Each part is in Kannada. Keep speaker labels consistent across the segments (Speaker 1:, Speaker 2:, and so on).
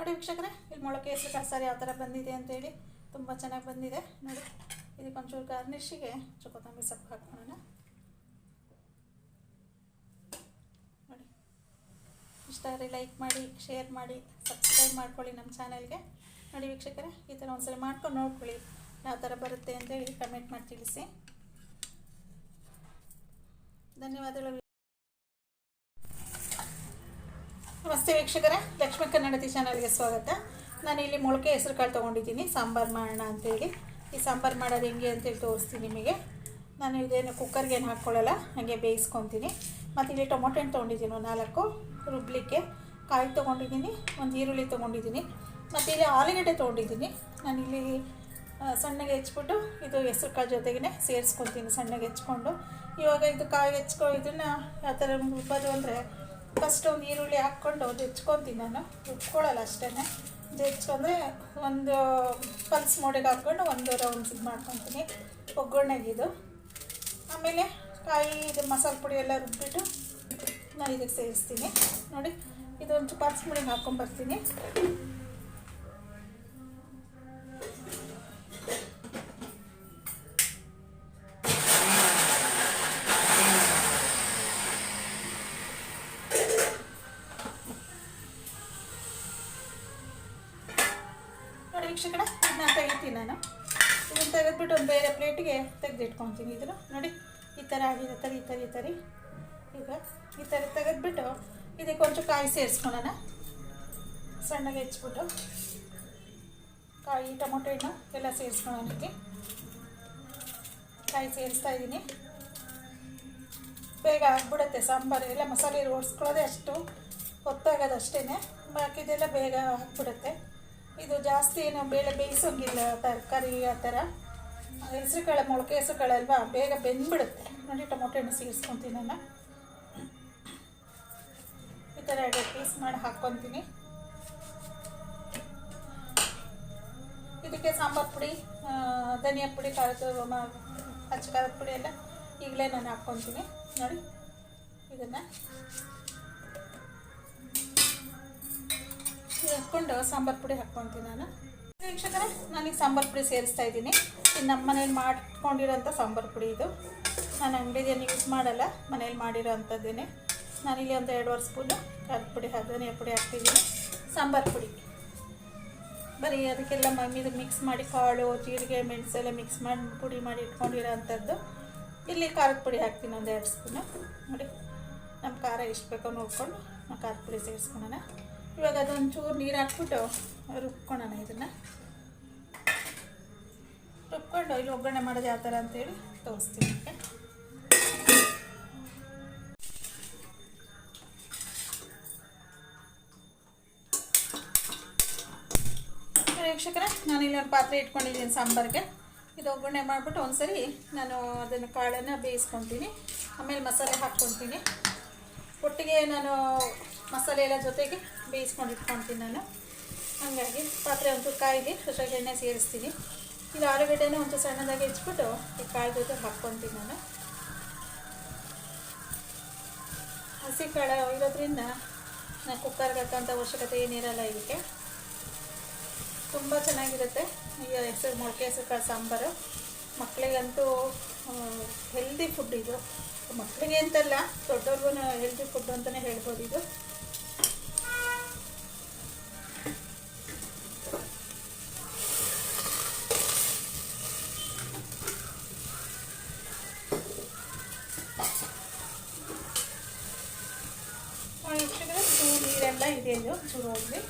Speaker 1: ನೋಡಿ ವೀಕ್ಷಕರೇ, ಇಲ್ಲಿ ಮೊಳಕೆ ಹೆಸರು ಸಾರಿ ಯಾವ ಥರ ಬಂದಿದೆ ಅಂತೇಳಿ ತುಂಬ ಚೆನ್ನಾಗಿ ಬಂದಿದೆ. ನೋಡಿ, ಇದಕ್ಕೆ ಒಂಚೂರು ಗಾರ್ನಿಷಿಗೆ ಕೊತ್ತಂಬರಿ ಸೊಪ್ಪು ಹಾಕೋಣ ನೋಡಿ ಇಷ್ಟ ಆದರೆ ಲೈಕ್ ಮಾಡಿ ಶೇರ್ ಮಾಡಿ ಸಬ್ಸ್ಕ್ರೈಬ್ ಮಾಡ್ಕೊಳ್ಳಿ ನಮ್ಮ ಚಾನಲ್ಗೆ. ನೋಡಿ ವೀಕ್ಷಕರೇ, ಈ ಥರ ಒಂದ್ಸಲ ಮಾಡ್ಕೊಂಡು ನೋಡ್ಕೊಳ್ಳಿ ಯಾವ ಥರ ಬರುತ್ತೆ ಅಂತೇಳಿ ಕಮೆಂಟ್ ಮಾಡಿ ತಿಳಿಸಿ. ಧನ್ಯವಾದಗಳು ನಮಸ್ತೆ ವೀಕ್ಷಕರೇ, ಲಕ್ಷ್ಮೀ ಕನ್ನಡತಿ ಚಾನಲ್ಗೆ ಸ್ವಾಗತ. ನಾನು ಇಲ್ಲಿ ಮೊಳಕೆ ಹೆಸರು ಕಾಳು ತೊಗೊಂಡಿದ್ದೀನಿ, ಸಾಂಬಾರು ಮಾಡೋಣ ಅಂತೇಳಿ ಈ ಸಾಂಬಾರು ಮಾಡೋದು ಹೆಂಗೆ ಅಂತೇಳಿ ತೋರಿಸ್ತೀನಿ ನಿಮಗೆ. ನಾನು ಇದೇನು ಕುಕ್ಕರ್ಗೆ ಏನು ಹಾಕ್ಕೊಳ್ಳಲ್ಲ, ಹಾಗೆ ಬೇಯಿಸ್ಕೊತೀನಿ. ಮತ್ತು ಇಲ್ಲಿ ಟೊಮೊಟೊ ಹಣ್ಣು ತೊಗೊಂಡಿದ್ದೀನಿ ನಾಲ್ಕು. ರುಬ್ಲಿಕ್ಕೆ ಕಾಯಿ ತೊಗೊಂಡಿದ್ದೀನಿ, ಒಂದು ಈರುಳ್ಳಿ ತೊಗೊಂಡಿದ್ದೀನಿ. ಮತ್ತು ಇಲ್ಲಿ ಆಲೂಗಡ್ಡೆ ತೊಗೊಂಡಿದ್ದೀನಿ. ನಾನು ಇಲ್ಲಿ ಸಣ್ಣಗೆ ಹೆಚ್ಬಿಟ್ಟು ಇದು ಹೆಸ್ರು ಕಾಳು ಜೊತೆಗೇ ಸೇರಿಸ್ಕೊತೀನಿ ಸಣ್ಣಗೆ ಹೆಚ್ಕೊಂಡು. ಇವಾಗ ಇದು ಕಾಯಿ ಹೆಚ್ಕೊ ಇದನ್ನು ಯಾವ ಥರ ರುಬ್ಬೋದು ಅಂದರೆ ಫಸ್ಟ್ ಒಂದು ಈರುಳ್ಳಿ ಹಾಕ್ಕೊಂಡು ಹೆಚ್ಕೊತೀನಿ ನಾನು. ರುಬ್ಕೊಳ್ಳಲ್ಲ ಅಷ್ಟೇ ಜಚ್ಕೊಂಡ್ರೆ ಒಂದು ಪಲ್ಸ್ ಮೋಡಿಗೆ ಹಾಕ್ಕೊಂಡು ಒಂದು ರೌಂಡ್ಸ್ ಇದು ಮಾಡ್ಕೊತೀನಿ. ಒಗ್ಗರಣೆಗಿದು. ಆಮೇಲೆ ಕಾಯಿ ಇದು ಮಸಾಲೆ ಪುಡಿ ಎಲ್ಲ ರುಬ್ಬಿಟ್ಟು ನಾನು ಇದಕ್ಕೆ ಸೇರಿಸ್ತೀನಿ. ನೋಡಿ, ಇದೊಂದು ಪಲ್ಸ್ ಮೋಡಿಗೆ ಹಾಕ್ಕೊಂಬರ್ತೀನಿ ವೀಕ್ಷಕರ ಇದನ್ನ ತೆಗಿತೀನಿ ನಾನು. ಇದನ್ನು ತೆಗೆದ್ಬಿಟ್ಟು ಒಂದು ಬೇರೆ ಪ್ಲೇಟಿಗೆ ತೆಗೆದಿಟ್ಕೊತೀನಿ ಇದನ್ನು. ನೋಡಿ, ಈ ಥರ ಆಗಿದೆ ತರಿ, ಈ ಥರ ಈ ಥರ ಈಗ ಈ ಥರ ತೆಗೆದ್ಬಿಟ್ಟು ಇದಕ್ಕೆ ಒಂಚೂರು ಕಾಯಿ ಸೇರಿಸ್ಕೊಳ್ಳೋಣ. ಸಣ್ಣಗೆ ಹೆಚ್ಚಿಬಿಟ್ಟು ಕಾಯಿ, ಟೊಮೊಟೊ ಹಣ್ಣು ಎಲ್ಲ ಸೇರಿಸ್ಕೊಳ್ಳೋಣ ಇದಕ್ಕೆ. ಕಾಯಿ ಸೇರಿಸ್ತಾ ಇದ್ದೀನಿ ಬೇಗ ಆಗ್ಬಿಡುತ್ತೆ ಸಾಂಬಾರು. ಎಲ್ಲ ಮಸಾಲೆ ಓಡಿಸ್ಕೊಳ್ಳೋದೇ ಅಷ್ಟು ಹೊತ್ತಾಗೋದು ಅಷ್ಟೇ ಬಾಕಿದೆಲ್ಲ ಬೇಗ ಆಗ್ಬಿಡುತ್ತೆ. ಇದು ಜಾಸ್ತಿ ಏನು ಬೇಳೆ ಬೇಯಿಸೋಂಗಿಲ್ಲ, ತರಕಾರಿ ಆ ಥರ. ಹೆಸ್ರು ಕಾಳು ಮೊಳಕೆ ಹೆಸರು ಕಾಳು ಅಲ್ವಾ? ಬೇಗ ಬೆಂದ್ಬಿಡುತ್ತೆ. ನೋಡಿ, ಟೊಮೊಟೊ ಹಣ್ಣು ಸೇರಿಸ್ಕೊತೀನಿ ನಾನು. ಈ ಥರ ಎರಡು ಪೀಸ್ ಮಾಡಿ ಹಾಕ್ಕೊತೀನಿ. ಇದಕ್ಕೆ ಸಾಂಬಾರು ಪುಡಿ ಧನಿಯಾ ಪುಡಿ, ಖಾರದ ಹಚ್ಚ ಖಾರದ ಪುಡಿ ಎಲ್ಲ ಈಗಲೇ ನಾನು ಹಾಕ್ಕೊತೀನಿ. ನೋಡಿ, ಇದನ್ನು ಹಾಕ್ಕೊಂಡು ಸಾಂಬಾರು ಪುಡಿ ಹಾಕ್ಕೊತೀನಿ ನಾನು. ವೀಕ್ಷಕರೇ ನಾನೀಗ ಸಾಂಬಾರು ಪುಡಿ ಸೇರಿಸ್ತಾ ಇದ್ದೀನಿ. ಇದು ನಮ್ಮ ಮನೇಲಿ ಮಾಡ್ಕೊಂಡಿರೋಂಥ ಸಾಂಬಾರು ಪುಡಿ ಇದು. ನಾನು ಅಂಗಡಿದೇನು ಯೂಸ್ ಮಾಡಲ್ಲ, ಮನೇಲಿ ಮಾಡಿರೋ ಅಂಥದ್ದೇನೆ ನಾನಿಲ್ಲಿ ಒಂದು ಎರಡುವರೆ ಸ್ಪೂನು ಖಾರದ ಪುಡಿ ಧನಿಯಾ ಪುಡಿ ಹಾಕ್ತಿದ್ದೀನಿ. ಸಾಂಬಾರು ಪುಡಿ. ಬರೀ ಅದಕ್ಕೆಲ್ಲ ಮಮ್ಮಿದು ಮಿಕ್ಸ್ ಮಾಡಿ ಕಾಳು, ಜೀರಿಗೆ ಮೆಣಸೆಲ್ಲ ಮಿಕ್ಸ್ ಮಾಡಿ, ಪುಡಿ ಮಾಡಿ ಇಟ್ಕೊಂಡಿರೋ ಅಂಥದ್ದು ಇಲ್ಲಿ ಖಾರದ ಪುಡಿ ಹಾಕ್ತೀನಿ ಒಂದು ಎರಡು ಸ್ಪೂನು. ನೋಡಿ ನಮ್ಮ ಖಾರ ಎಷ್ಟು ಬೇಕೋ ನೋಡ್ಕೊಂಡು ನಾವು ಖಾರದ ಪುಡಿ ಸೇರಿಸ್ಕೊಳ್ಳೋಣ. ಇವಾಗ ಅದೊಂಚೂರು ನೀರು ಹಾಕ್ಬಿಟ್ಟು ರುಬ್ಕೊಳ್ಳೋಣ ಇದನ್ನು. ರುಬ್ಕೊಂಡು ಇಲ್ಲಿ ಒಗ್ಗರಣೆ ಮಾಡೋದು ಯಾವ ಥರ? ಅಂತೇಳಿ ತೋರಿಸ್ತೀನಿ ಓಕೆ ವೀಕ್ಷಕರೇ, ನಾನು ಇಲ್ಲಿ ಒಂದು ಪಾತ್ರೆ ಇಟ್ಕೊಂಡಿದ್ದೀನಿ ಸಾಂಬಾರಿಗೆ. ಇದು ಒಗ್ಗರಣೆ ಮಾಡಿಬಿಟ್ಟು ಒಂದ್ಸರಿ ನಾನು ಅದನ್ನು ಕಾಳನ್ನು ಬೇಯಿಸ್ಕೊತೀನಿ. ಆಮೇಲೆ ಮಸಾಲೆ ಹಾಕ್ಕೊತೀನಿ. ಒಟ್ಟಿಗೆ ನಾನು ಮಸಾಲೆ ಎಲ್ಲ ಜೊತೆಗೆ ಬೇಯಿಸ್ಕೊಂಡು ಇಟ್ಕೊತೀನಿ ನಾನು. ಹಾಗಾಗಿ ಪಾತ್ರೆ ಒಂಚೂರು ಕಾಯಿಗೆ ಫ್ರೆಶಾಗಿ ಎಣ್ಣೆ ಸೇರಿಸ್ತೀನಿ. ಇದು ಆಲೂಗಡ್ಡೆನ ಒಂಚೂರು ಸಣ್ಣದಾಗಿ ಹೆಚ್ಚಿಬಿಟ್ಟು ಈ ಕಾಯಿ ಜೊತೆ ಹಾಕ್ಕೊತೀನಿ ನಾನು. ಹಸಿ ಕಾಳು ಇರೋದ್ರಿಂದ ನಾನು ಕುಕ್ಕರ್ಗೆ ಹಾಕೋಂಥ ಅವಶ್ಯಕತೆ ಏನಿರಲ್ಲ ಇದಕ್ಕೆ. ತುಂಬ ಚೆನ್ನಾಗಿರುತ್ತೆ. ಈಗ ಹೆಸರು ಮೊಳಕೆ ಹೆಸರು ಕಾಳು ಸಾಂಬಾರು. ಮಕ್ಕಳಿಗಂತೂ ಹೆಲ್ದಿ ಫುಡ್ ಇದು. ಮಕ್ಕಳಿಗೆ ಅಂತಲ್ಲ, ದೊಡ್ಡವ್ರಿಗೂ ಹೆಲ್ದಿ ಫುಡ್ ಅಂತಲೇ ಹೇಳ್ಬೋದು ಇದು. ನೀರೆಲ್ಲ ಇದೆ ಇದು ಚೂರು ಹೋಗಿ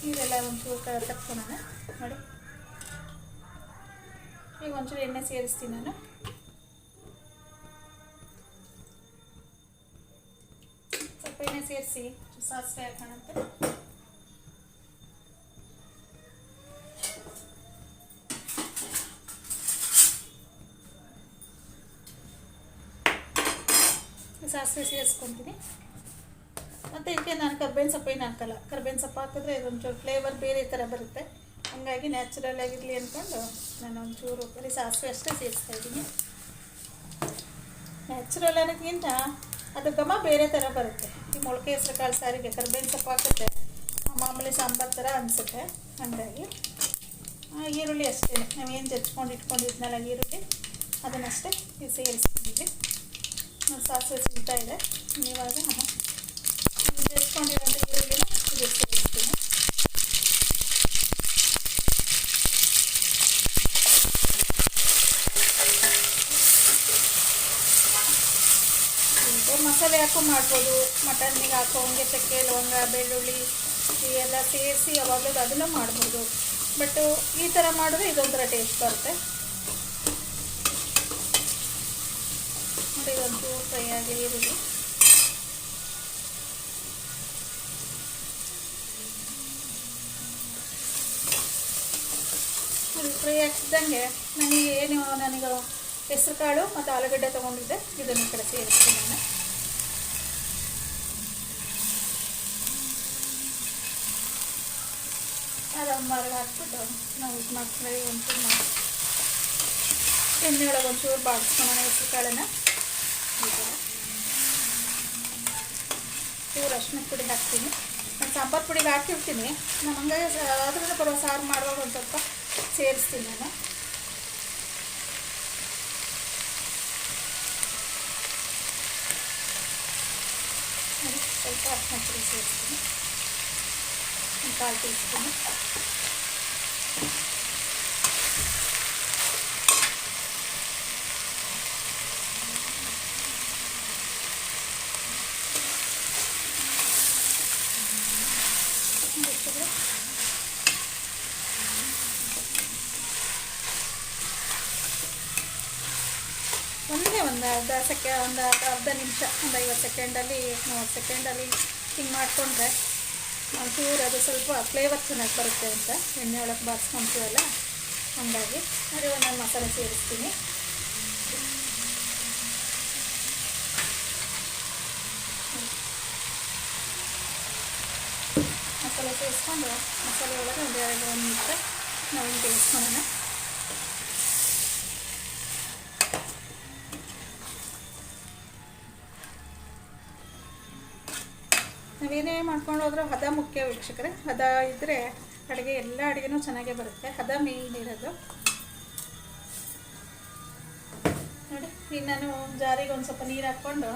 Speaker 1: ನೀರೆಲ್ಲ ಒಂಚೂರು ಕ ತಕ್ಕೊಳ್ಳೋಣ ನೋಡಿ ಈಗ ಒಂಚೂರು ಎಣ್ಣೆ ಸೇರಿಸ್ತೀನಿ ನಾನು ಸ್ವಲ್ಪ ಎಣ್ಣೆ ಸೇರಿಸಿ ಸಾಸಿವೆ ಹಾಕೋಣಂತೆ ಸಾಸಿವೆ ಸೇರಿಸ್ಕೊತೀನಿ ಮತ್ತು ಇದಕ್ಕೆ ನಾನು ಕರ್ಬೇವಿನ ಸೊಪ್ಪು ಏನು ಹಾಕಲ್ಲ. ಕರ್ಬೇವಿನ ಸೊಪ್ಪು ಹಾಕಿದ್ರೆ ಇದೊಂಚೂರು ಫ್ಲೇವರ್ ಬೇರೆ ಥರ ಬರುತ್ತೆ. ಹಾಗಾಗಿ ನ್ಯಾಚುರಲ್ ಆಗಿರಲಿ ಅಂದ್ಕೊಂಡು ನಾನು ಒಂಚೂರು ಬರೀ ಸಾಸಿವೆ ಅಷ್ಟೇ ಸೇರಿಸ್ತಾ ಇದ್ದೀನಿ. ನ್ಯಾಚುರಲ್ ಅನ್ನೋಕ್ಕಿಂತ ಅದು ಘಮ ಬೇರೆ ಥರ ಬರುತ್ತೆ. ಈ ಮೊಳಕೆ ಹೆಸರು ಕಾಳು ಸಾರಿಗೆ ಕರ್ಬೇವಿನ ಸೊಪ್ಪು ಹಾಕುತ್ತೆ. ಮಾಮೂಲಿ ಸಾಂಬಾರು ಥರ ಅನಿಸುತ್ತೆ. ಹಾಗಾಗಿ ಈರುಳ್ಳಿ ಅಷ್ಟೇ ನಾವೇನು ಜಚ್ಕೊಂಡು ಇಟ್ಕೊಂಡಿದ್ನಲ್ಲ ಈರುಳ್ಳಿ, ಅದನ್ನಷ್ಟೇ ಸೇರಿಸ್ತೀವಿ ಸಾಸಿವೆ ಸಿಗ್ತಾ ಇದೆ. ಇವಾಗ ಮಸಾಲೆ ಹಾಕೋ ಮಾಡ್ಬೋದು. ಮಟನ್ನಿಗೆ ಹಾಕೋ ಹಂಗೆ ಚಕ್ಕೆ, ಲವಂಗ, ಬೆಳ್ಳುಳ್ಳಿ ಎಲ್ಲ ಸೇರಿಸಿ ಯಾವಾಗಲೂ ಅದನ್ನು ಮಾಡ್ಬೋದು. ಬಟ್ ಈ ಥರ ಮಾಡಿದ್ರೆ ಇದೊಂಥರ ಟೇಸ್ಟ್ ಬರುತ್ತೆ. ನೋಡಿ ಒಂದು ಫ್ರೈ ಆಗಲಿ ಈರುಳ್ಳಿ ಫ್ರೈ ನನಗೆ ಏನು ನನಗೆ ಹೆಸರು ಕಾಳು ಮತ್ತು ಆಲೂಗಡ್ಡೆ ತೊಗೊಂಡಿದ್ದೆ. ಇದನ್ನು ಕಡೆ ಸೇರಿಸ್ತೀನಿ ನಾನು. ಆರಾಮಾಗಿ ಹಾಕ್ಬಿಟ್ಟು ನಾವು ಇದು ಮಾಡ್ತೀವಿ. ಒಂಚೂರು ಮಾಡಿ ಎಣ್ಣೆ ಒಳಗೆ ಒಂಚೂರು ಬಾಡಿಸ್ಕೊಳ್ಳೋಣ ಹೆಸರು ಕಾಳನ್ನ. ಚೂರು ಅರ್ಶಿನ ಪುಡಿ ಹಾಕ್ತೀನಿ. ಸಾಂಬಾರು ಪುಡಿಗೆ ಹಾಕಿರ್ತೀನಿ ನಾನು ಹಂಗಾಗಿ ಅದ್ರಿಂದ ಬರೋ ಸಾರು ಮಾಡುವಾಗ ಒಂದು ಸ್ವಲ್ಪ ಸೇರಿಸ್ತೀನಿ ನಾನು ನೋಡಿ, ಸ್ವಲ್ಪ ಅರ್ಶಿನ ಪುಡಿ ಸೇರಿಸ್ತೀನಿ ಒಂದು ಕಾಲು ಟೀ ಸ್ಪೂನು ಒಂದೇ ಒಂದು ಅರ್ಧ ಸೆಕೆ, ಒಂದು ಅರ್ಧ ನಿಮಿಷ, ಒಂದು ಐವತ್ತು ಸೆಕೆಂಡಲ್ಲಿ ಮೂವತ್ತು ಸೆಕೆಂಡಲ್ಲಿ ಹಿಂಗೆ ಮಾಡಿಕೊಂಡ್ರೆ ಒಂಚೂರು ಅದು ಸ್ವಲ್ಪ ಫ್ಲೇವರ್ ಚೆನ್ನಾಗಿ ಬರುತ್ತೆ ಅಂತ ಎಣ್ಣೆ ಒಳಗೆ ಬಾರಿಸ್ಕೊಂತೀವಲ್ಲ ಹಾಗಾಗಿ ನೋಡಿ ಒಂದೊಂದು ಮಸಾಲೆ ಸೇರಿಸ್ತೀನಿ. ಮಸಾಲೆ ಸೇರಿಸ್ಕೊಂಡು ಮಸಾಲೆ ಒಳಗೆ ಒಂದು ಎರಡು ಒಂದು ನಿಮಿಷ ನಾವು ಹಿಂಗೆ ಬೇಯಿಸ್ಕೊಳ್ಳೋಣ ನಾವೇನೇ ಮಾಡ್ಕೊಂಡು ಹೋದ್ರೂ ಹದ ಮುಖ್ಯ ವೀಕ್ಷಕರೇ. ಹದ ಇದ್ದರೆ ಅಡುಗೆ ಎಲ್ಲ ಅಡುಗೆನೂ ಚೆನ್ನಾಗೇ ಬರುತ್ತೆ. ಹದ ಮೇಯ್ನ್ ಇರೋದು. ನೋಡಿ, ಈಗ ನಾನು ಜಾರಿಗೆ ಒಂದು ಸ್ವಲ್ಪ ನೀರು ಹಾಕ್ಕೊಂಡು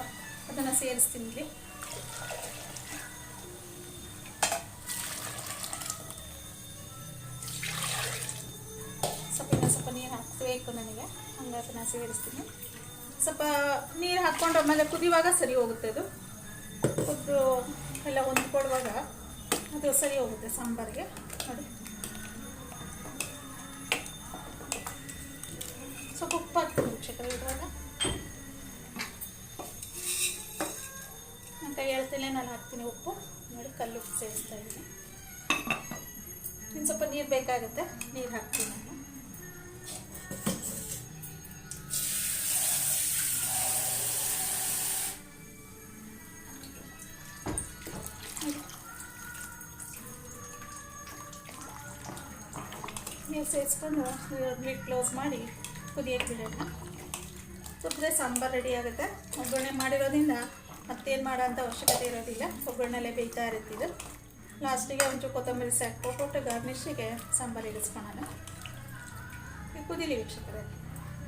Speaker 1: ಅದನ್ನು ಸೇರಿಸ್ತೀನಿ ಇಲ್ಲಿ. ಸ್ವಲ್ಪ ಸ್ವಲ್ಪ ನೀರು ಹಾಕಬೇಕು ನನಗೆ. ಹಂಗೆ ಅದನ್ನು ಸೇರಿಸ್ತೀನಿ. ಸ್ವಲ್ಪ ನೀರು ಹಾಕ್ಕೊಂಡು ಆಮೇಲೆ ಕುದಿಯುವಾಗ ಸರಿ ಹೋಗುತ್ತೆ ಅದು. ಕುದ್ದು ಎಲ್ಲ ಹೊಂದ್ಕೊಡುವಾಗ ಅದು ಸರಿ ಹೋಗುತ್ತೆ ಸಾಂಬಾರಿಗೆ. ನೋಡಿ. ಸ್ವಲ್ಪ ಉಪ್ಪು ಹಾಕ್ತೀನಿ ವೀಕ್ಷಕರೇ ಇರುವಾಗ ಅಂತ ಕೈ ಹೇಳ್ತಲೇ ನಾನು ಹಾಕ್ತೀನಿ ಉಪ್ಪು. ನೋಡಿ ಕಲ್ಲು ಸೇರಿಸ್ತಾ ಇದ್ದೀನಿ. ಇನ್ನು ಸ್ವಲ್ಪ ನೀರು ಬೇಕಾಗುತ್ತೆ, ನೀರು ಹಾಕ್ತೀನಿ. ನೀರು ಸೇರಿಸ್ಕೊಂಡು ಲಿಡ್ ಕ್ಲೋಸ್ ಮಾಡಿ ಕುದಿಯಕ್ಕೆ ಬಿಡೋಣ ಕುದ್ರೆ ಸಾಂಬಾರು ರೆಡಿ ಆಗುತ್ತೆ. ಒಗ್ಗರಣೆ ಮಾಡಿರೋದ್ರಿಂದ ಮತ್ತೇನು ಮಾಡೋಂಥ ಅವಶ್ಯಕತೆ ಇರೋದಿಲ್ಲ. ಒಗ್ಗರಣೆಲ್ಲೇ ಬೇಯ್ತಾ ಇದು ಲಾಸ್ಟಿಗೆ ಒಂಚೂರು ಕೊತ್ತಂಬರಿ ಸಾಕು. ಗಾರ್ನಿಷಿಗೆ ಸಾಂಬಾರು ಇಳಿಸ್ಕೊಳ್ಳೋಣ ಈಗ ಕುದೀಲಿ ವೀಕ್ಷಕರೇ.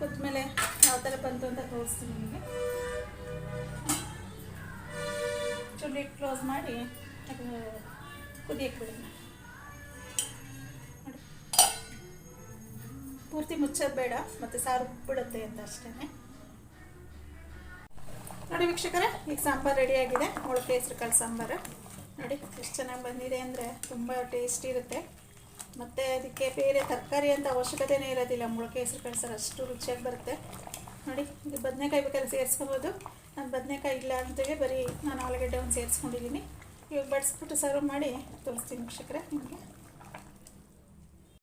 Speaker 1: ಕುದ್ಮೇಲೆ ಯಾವ ಥರ ಬಂತು ಅಂತ ತೋರಿಸ್ತೀನಿ ನಿಮಗೆ. ಚುಲ್ಲಿ ಕ್ಲೋಸ್ ಮಾಡಿ ಕುದಿಯಕ್ಕೆ ಬಿಡೋಣ. ಪೂರ್ತಿ ಮುಚ್ಚೋದು ಬೇಡ, ಮತ್ತು ಸಾರು ಬಿಡುತ್ತೆ ಅಂತ ಅಷ್ಟೇ ನೋಡಿ ವೀಕ್ಷಕರೇ, ಈಗ ಸಾಂಬಾರು ರೆಡಿಯಾಗಿದೆ ಮೊಳಕೆ ಹೆಸರು ಕಾಳು ಸಾಂಬಾರು. ನೋಡಿ ಎಷ್ಟು ಚೆನ್ನಾಗಿ ಬಂದಿದೆ ಅಂದರೆ ತುಂಬ ಟೇಸ್ಟಿ ಇರುತ್ತೆ. ಮತ್ತು ಅದಕ್ಕೆ ಬೇರೆ ತರಕಾರಿ ಅಂತ ಅವಶ್ಯಕತೆನೇ ಇರೋದಿಲ್ಲ. ಮೊಳಕೆ ಹೆಸರು ಕಾಳು ಸಾರು ಅಷ್ಟು ರುಚಿಯಾಗಿ ಬರುತ್ತೆ. ನೋಡಿ, ಇದು ಬದನೆಕಾಯಿ ಬೇಕಾದ್ರೆ ಸೇರಿಸ್ಕೊಬೋದು. ನಾನು ಬದನೆಕಾಯಿ ಇಲ್ಲ ಅಂತೇಳಿ ಬರೀ ನಾನು ಆಲೂಗಡ್ಡೆ ಒಂದು ಸೇರಿಸ್ಕೊಂಡಿದ್ದೀನಿ ಇವಾಗ ಬಡಿಸ್ಬಿಟ್ಟು ಸರ್ವ್ ಮಾಡಿ ತೋರಿಸ್ತೀನಿ ವೀಕ್ಷಕರೇ ನಿಮಗೆ.